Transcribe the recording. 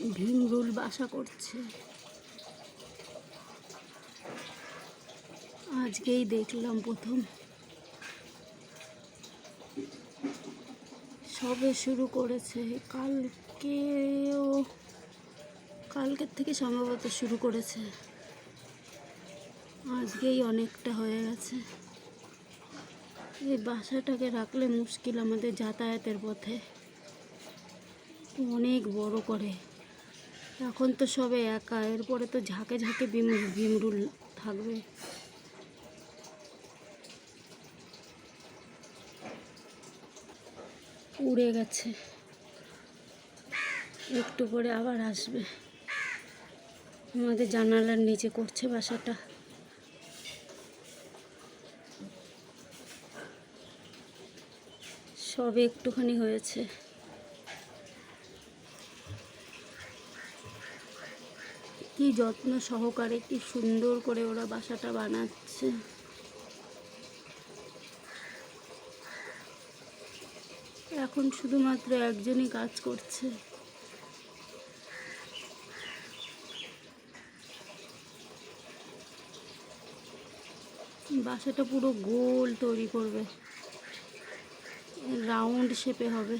ভীমরুল বাসা করছে। আজকেই দেখলাম প্রথম। সবে শুরু করেছে। কালকেও কালকের থেকে সম্ভবত শুরু করেছে। আজকেই অনেকটা হয়ে গেছে। এই বাসাটাকে রাখলে মুশকিল আমাদের যাতায়াতের পথে। অনেক বড় করে। এখন তো সবে একা, এরপরে তো ঝাঁকে ঝাঁকে বিম ভীমরুল থাকবে। উড়ে গেছে। একটু পরে আবার আসবে। আমাদের জানালার নিচে করছে বাসাটা। সবে একটুখানি হয়েছে। কি যত্ন সহকারে, কি সুন্দর করে ওরা বাসাটা বানাচ্ছে। এখন শুধুমাত্র একজনই কাজ করছে। বাসাটা পুরো গোল তৈরি করবে। রাউন্ড শেপে হবে।